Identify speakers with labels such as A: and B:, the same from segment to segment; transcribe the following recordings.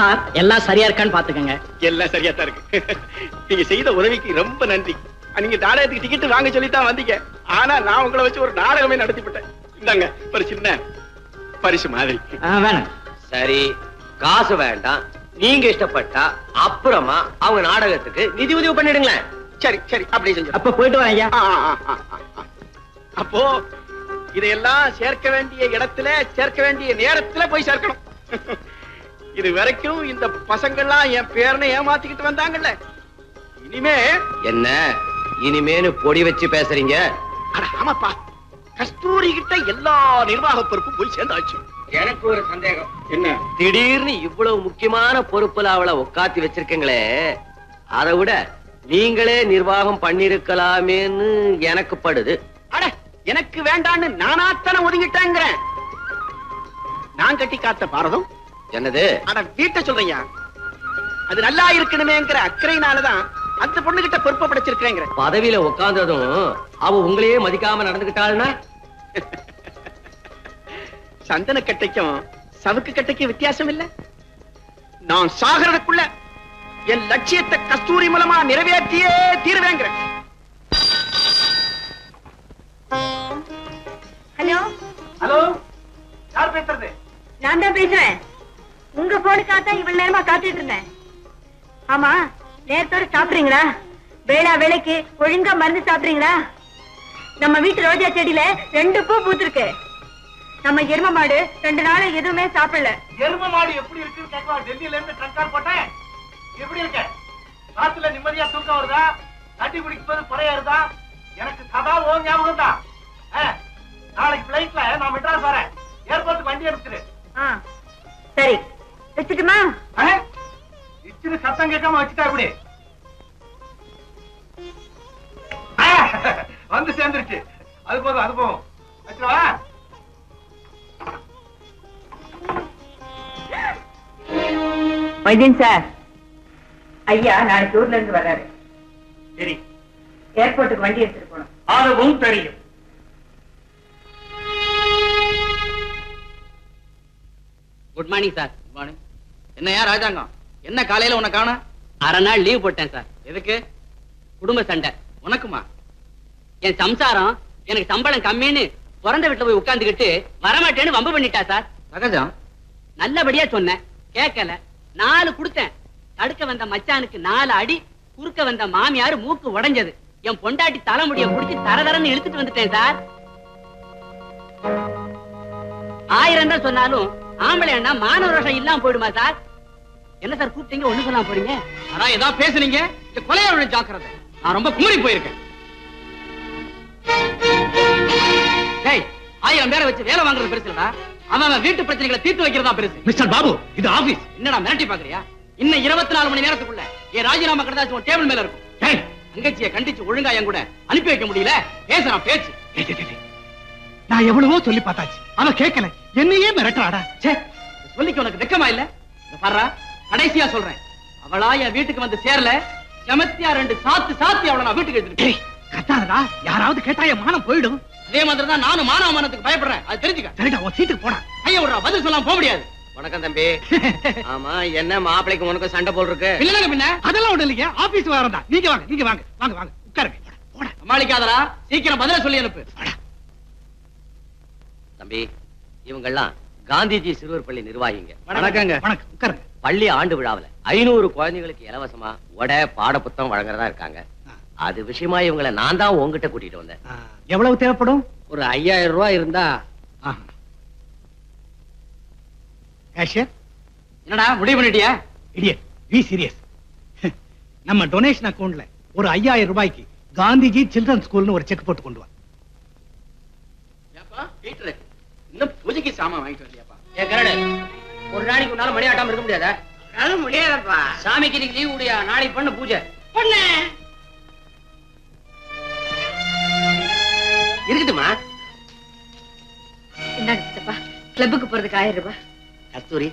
A: Sir எல்லாம் சரியா இருக்கான்னு பாத்துக்கங்க
B: எல்லாம் சரியா தான் இருக்கு. நீங்க செய்த உதவிக்கு ரொம்ப நன்றி. நீங்க நாடகத்துக்கு டிக்கெட் வாங்க சொல்லி தான் வந்தீங்க. ஆனா நான் உங்களை வச்சு ஒரு நாடகமே நடத்திவிட்டேன் இந்தாங்க ஒரு சின்ன பரிசு மாதிரி.
A: வேணாம்.
C: சரி காசு வேண்டாம். நீங்க இஷ்டப்பட்டா அப்புறமா அவங்க நாடகத்துக்கு நிதி உதவி பண்ணிடுங்களேன்.
B: சரி சரி அப்படியே செஞ்சு
A: அப்ப போயிட்டு வரேன்
B: அப்போ இதையெல்லாம் சேர்க்க வேண்டிய இடத்துல சேர்க்க வேண்டிய நேரத்துல போய் சேர்க்கணும். இது வரைக்கும் இந்த பசங்கள்லாம் என் பேரனை ஏமாத்திக்கிட்டு வந்தாங்கல்ல. இனிமே
C: என்ன? இனிமேனு பொடி வச்சு பேசுறீங்க?
B: அட ஆமாப்பா. கஸ்தூரி கிட்ட எல்லா நிர்வாக பொறுப்பும் போய் சேர்ந்தாச்சு.
C: எனக்கு ஒரு சந்தேகம்.
B: என்ன?
C: திடீர்னு இவ்வளவு முக்கியமான பொறுப்புல அவளை உட்காத்தி வச்சிருக்கீங்களே அதை விட நீங்களே நிர்வாகம் பண்ணிருக்கலாமேன்னு எனக்கு படுது.
B: அட எனக்கு வேண்டான்னு நானாத்தானே ஒதுங்கிட்டேங்கிறேன். நான் கட்டி காத்த பாரதம்
C: என்னது?
B: அட வீட்டை சொல்றையா அது நல்லா இருக்கணுமேங்கிற அக்கறையினாலதான் அந்த பொண்ணு கிட்ட பொறுப்பை படைச்சிருக்கிறேங்கிற.
C: பதவியில உட்கார்ந்ததும் அவ உங்களையே மதிக்காம நடந்துகிட்டாள்னா?
B: சந்தன கட்டைக்கும் சவுக்கு கட்டைக்கும் வித்தியாசம் இல்ல? நான் சாகிறதுக்குள்ள என் லட்சியத்தை கஸ்தூரி மூலமா நிறைவேற்றியே தீருவேங்கிறேன்
D: ஹலோ?
B: ஹலோ யார் பேசுறது?
D: நான் தான் பேசுறேன். உங்க போனுக்காக தான் இவ்வளவு நேரமா காத்துட்டு இருந்தேன். ஆமா நேரத்தோட சாப்பிடுறீங்களா? வேளா வேலைக்கு ஒழுங்கா மருந்து சாப்பிடுறீங்களா? நம்ம வீட்டு ரோஜா செடியில ரெண்டு பூ பூத்திருக்கு. நம்ம எரும மாடு ரெண்டு நாள் எதுவுமே சாப்பிடல.
B: எரும மாடு எப்படி இருக்குன்னு கேட்கவா? டெல்லியில இருந்து ட்ரங்கார் போட்டேன். எப்படி இருக்க? காத்துல நிம்மதியா தூக்கம் வருதா? தண்ணி குடிக்கும் குறையா இருந்தா எனக்கு சதா ஓ ஞாபகம் தான். நாளைக்கு பிளைட்ல நான் மெட்ராஸ் வரேன். ஏர்போர்ட்டுக்கு வண்டி
D: ஆ சரி. வச்சுட்டுமா
B: இச்சிரு சத்தம் கேட்காம வச்சுட்டா இப்படி ஆ, வந்து சேர்ந்துருச்சு. அது போதும் அது போதும். வச்சுருவா
D: வைத்தியன் சார். ஐயா நாளைக்கு ஊர்ல இருந்து வர்றாரு.
B: சரி.
D: ஏர்போர்ட்டுக்கு வண்டி எடுத்துட்டு போகணும்.
B: அதுவும் தெரியும்.
A: குட் மார்னிங் சார் என்னையா ராஜாங்கம்? என்ன காலையில உன்னை காணோம்? அரை நாள் லீவ் போட்டேன் சார். எதுக்கு? குடும்ப சண்டை. உனக்குமா? என் சம்சாரம் எனக்கு சம்பளம் கம்மின்னு பிறந்த வீட்டுல போய் உட்கார்ந்துகிட்டு வரமாட்டேன்னு வம்பு பண்ணிட்டா சார். சகஜம் நல்லபடியா சொன்னேன். கேட்கல. நாலு கொடுத்தேன். தடுக்க வந்த மச்சானுக்கு நாலு அடி குறுக்க வந்த மாமியார் மூக்கு உடைஞ்சது. என் பொண்டாட்டி தலைமுடிய புடிச்சு தரதரன்னு இழுத்துட்டு வந்துட்டேன் சார். ஆயிரம் தான் சொன்னாலும் ஆம்பளை அண்ணா மானவ ரோஷம் இல்லாம போயிடுமா சார்? என்ன சார் கூப்பிட்டீங்க? ஒண்ணு சொல்லாம போறீங்க? அதான் ஏதாவது பேசுனீங்க? இந்த கொலையாளி ஜாக்கிரதை. நான் ரொம்ப குமரி போயிருக்கேன் டேய் ஆயிரம் பேரை வச்சு வேலை வாங்குறது பெருசு இல்லடா. அவன் அவன் வீட்டு பிரச்சனைகளை தீர்த்து வைக்கிறதா பெருசு.
B: மிஸ்டர் பாபு இது ஆபீஸ்.
A: என்னடா மிரட்டி பாக்குறியா? இன்னும் இருபத்தி நாலு மணி நேரத்துக்குள்ள என் ராஜினாமா கடைதாச்சு உன் டேபிள் மேல இருக்கும். டேய். தங்கச்சியை கண்டிச்சு ஒழுங்கா என் கூட அனுப்பி வைக்க முடியல. பேசுறான் பேச்சு.
B: நான் எவ்வளவோ சொல்லி பார்த்தாச்சு. அவ கேட்கல. என்னையே மிரட்டுறாடா.
A: ச்சே. சொல்லிக்க உனக்கு வெக்கமா இல்ல? இத பாருடா. கடைசியா சொல்றேன். அவளா என் வீட்டுக்கு வந்து சேரல. செமத்தியா ரெண்டு சாத்து சாத்தி அவளை நான் வீட்டுக்கு எடுத்துட்டு
B: கத்தாதடா. யாராவது கேட்டா என் மானம் போயிடும்.
A: அதே மாதிரி தான் நானும் மானவமானத்துக்கு பயப்படுறேன். அது தெரிஞ்சுக்க.
B: சரிடா உன் சீட்டுக்கு போடா.
A: ஐயா விடுறா பதில் சொல்லாம போக முடியாது.
C: வணக்கம் தம்பி. ஆமா என்ன மாப்பிளைக்கு உனக்கு சண்டை போல் இருக்கு?
A: இல்லங்க பின்ன?
B: அதெல்லாம் ஒண்ணு இல்லையா ஆபீஸ் வரதா நீங்க வாங்க நீங்க வாங்க வாங்க வாங்க. உட்காருங்க. போடா, போடா.
A: சமாளிக்காதடா. சீக்கிரம் பதில சொல்லி அனுப்பு.
C: தம்பி இவங்கெல்லாம் காந்திஜி சிறுவர் பள்ளி நிர்வாகிங்க.
A: வணக்கங்க.
B: வணக்கம். உட்காருங்க.
C: பள்ளி ஆண்டு விழாவுல ஐநூறு குழந்தைகளுக்கு இலவசமா உடை பாட புத்தகம் வழங்குறதா இருக்காங்க. அது விஷயமா இவங்களை நான் தான் உங்ககிட்ட கூட்டிட்டு வந்தேன்.
B: எவ்வளவு தேவைப்படும்?
A: ஒரு ஐயாயிரம் ரூபாய் இருந்தா என்னடா முடிவு பண்ணிட்டியா?
B: இடியட் பி சீரியஸ் நம்ம டொனேஷன் அக்கவுண்ட்ல ஒரு ஐயாயிரம் ரூபாய்க்கு காந்திஜி சில்ட்ரன் ஸ்கூல்னு ஒரு செக் போட்டு கொண்டு வா.
A: இன்னும் பூஜைக்கு சாமான் வாங்கிட்டு வரலையாப்பா ஒரு நாளைக்கு உன்னால மணி ஆட்டாம இருக்க முடியாதா?
E: அது முடியாதப்பா.
A: சாமிக்கு இன்னைக்கு லீவ் உடையா? நாளைக்கு பண்ண பூஜை.
E: பொண்ணு.
C: இருக்கட்டுமா
D: சித்தப்பா? கிளப்புக்கு போறதுக்கு ஆயிரம் ரூபாய்.
E: கஸ்தூரி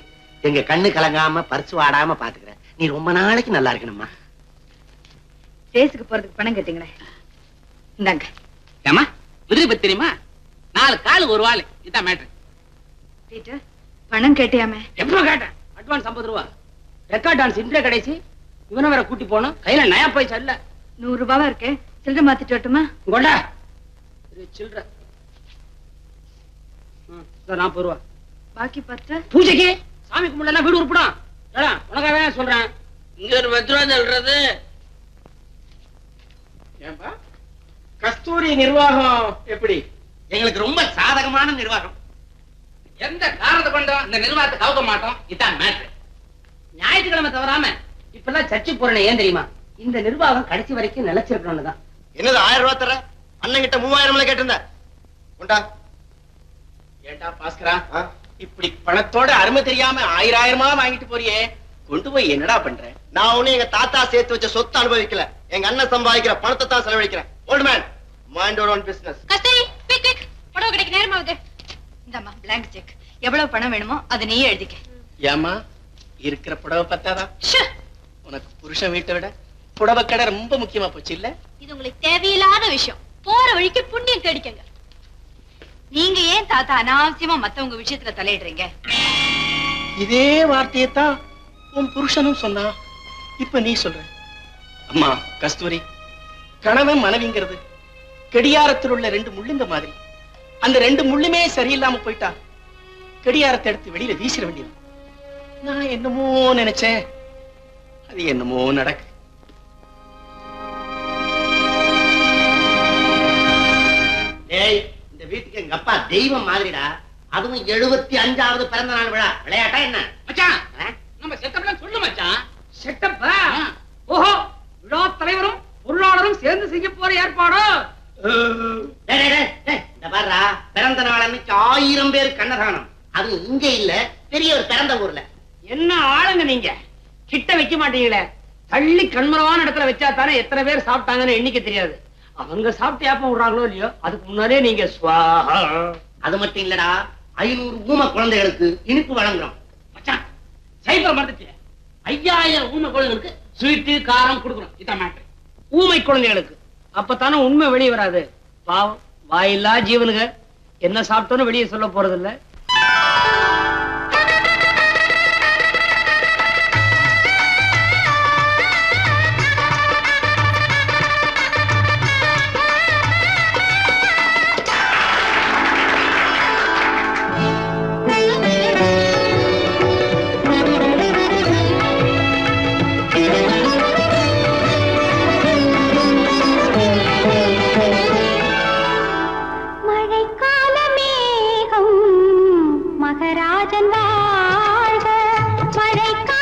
E: எங்க கண்ணு கலங்காம பரிசு வாடாம பாத்துக்கிற. நீ ரொம்ப நாளைக்கு நல்லா இருக்கணும்மா.
D: ரேஸுக்கு போறதுக்கு பணம் கேட்டீங்களே. இந்தாங்க.
A: ஏமா குதிரை பத்தி தெரியுமா நாலு கால் ஒரு வாள் இதான் மேட்ரு
D: பீட்டர் பணம் கேட்டியாமே?
A: எப்போ கேட்டேன்? அட்வான்ஸ் ஐம்பது ரூபா.
F: ரெக்கார்ட் டான்ஸ் இன்றைய கடைசி. இவனை வேற கூட்டி போனோம் கையில நயா பைசா இல்ல
G: நூறு ரூபாவா இருக்கு? சில்லறை மாத்திட்டு வரட்டுமா?
F: கொண்டா. சில்லற. நாற்பது ரூபா.
G: பாக்கி பத்து?
F: பூஜைக்கு? சாமி கும்பிடலாம் வீடு உருப்படும் உனக்காக சொல்றேன்.
H: இங்க ஒரு பத்து ரூபா சொல்றது
I: ஏன்பா? கஸ்தூரி நிர்வாகம் எப்படி?
E: எங்களுக்கு ரொம்ப சாதகமான நிர்வாகம்.
F: எந்த காரணத்தை கொண்டோம் இந்த நிர்வாகத்தை கவுக்க மாட்டோம். இதான் மேட்ரு ஞாயிற்றுக்கிழமை தவறாம இப்பெல்லாம் சர்ச்சை போறேன் ஏன் தெரியுமா? இந்த நிர்வாகம் கடைசி வரைக்கும் நிலைச்சிருக்கணும்னு தான்.
E: என்னது ஆயிரம் ரூபாய் தர அண்ணன் கிட்ட மூவாயிரம்ல கேட்டிருந்த. உண்டா?
I: ஏண்டா பாஸ்கரா? இப்படி பணத்தோட அருமை தெரியாம ஆயிரம் ஆயிரமா வாங்கிட்டு போறியே. கொண்டு போய் என்னடா பண்ற?
E: நான் ஒண்ணு எங்க தாத்தா சேர்த்து வச்ச சொத்தை அனுபவிக்கல. எங்க அண்ணன் சம்பாதிக்கிற பணத்தை தான் செலவழிக்கிறேன். Old man mind own business
G: Kasthuri quick quick புடவை கிடைக்க நேரமாகுது. இந்தாம்மா பிளாங்க் செக் எவ்வளவு பணம் வேணுமோ அதை நீயே எழுதிக்க.
I: ஏமா இருக்கிற புடவை பத்தாதா! உனக்கு புருஷன் வீட்டை விட புடவை கடை ரொம்ப முக்கியமா போச்சு இல்ல?
G: இது உங்களுக்கு தேவையில்லாத விஷயம். போற வழிக்கு புண்ணியம் தேடிக்கங்க. நீங்க ஏன் தாத்தா அனாவசியமா மத்தவங்க விஷயத்துல தலையிடுறீங்க?
I: இதே வார்த்தையத்தான் உன் புருஷனும் சொன்னா. இப்ப நீ சொல்ற. அம்மா கஸ்தூரி கணவன் மனைவிங்கிறது கடியாரத்தில் உள்ள ரெண்டு முள்ளுங்க மாதிரி. அந்த ரெண்டு முள்ளுமே சரியில்லாம போயிட்டா. கடியாரத்தை எடுத்து வெளியில வீசிட வேண்டியது. நான் என்னமோ நினைச்சேன். அது என்னமோ நடக்கு.
E: ஏய் இந்த வீட்டுக்கு எங்க அப்பா தெய்வம் மாதிரிடா. அதுவும் எழுபத்தி அஞ்சாவது பிறந்த நாள் விழா. விளையாட்டா என்ன?
F: மச்சான்? நம்ம செட்டப்லாம் சொல்லு மச்சான். செட்டப் ஓஹோ விழா தலைவரும் பொருளாளரும் சேர்ந்து செய்ய போற ஏற்பாடு
E: டேய், டேய், டேய், டேய், இந்த பாருடா பிறந்த நாள் அன்னைக்கு ஆயிரம் அது இங்க இல்ல பெரிய ஒரு பிறந்த ஊர்ல.
F: என்ன ஆளுங்க நீங்க? கிட்ட வைக்க மாட்டீங்களே. தள்ளி கண்மரவான இடத்துல வச்சா தானே எத்தனை பேர் சாப்பிட்டாங்கன்னு எண்ணிக்க தெரியாது. அவங்க சாப்பிட்டு ஏப்பம் விடுறாங்களோ இல்லையோ அதுக்கு முன்னாலே நீங்க
E: அது மட்டும் இல்லடா ஐநூறு ஊம குழந்தைகளுக்கு இனிப்பு வழங்குறோம்.
F: சைபர் மறந்துச்சு ஐயாயிரம் ஊமை குழந்தைகளுக்கு ஸ்வீட்டு காரம் கொடுக்கணும் இதான் மேட்ரு ஊமை குழந்தைகளுக்கு. அப்பதானே உண்மை வெளியே வராது. பாவம் வாயில்லா ஜீவனுங்க. என்ன சாப்பிட்டோன்னு வெளியே சொல்ல போறது இல்லை வாழ்க மழைக்கா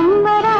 F: அம்பரா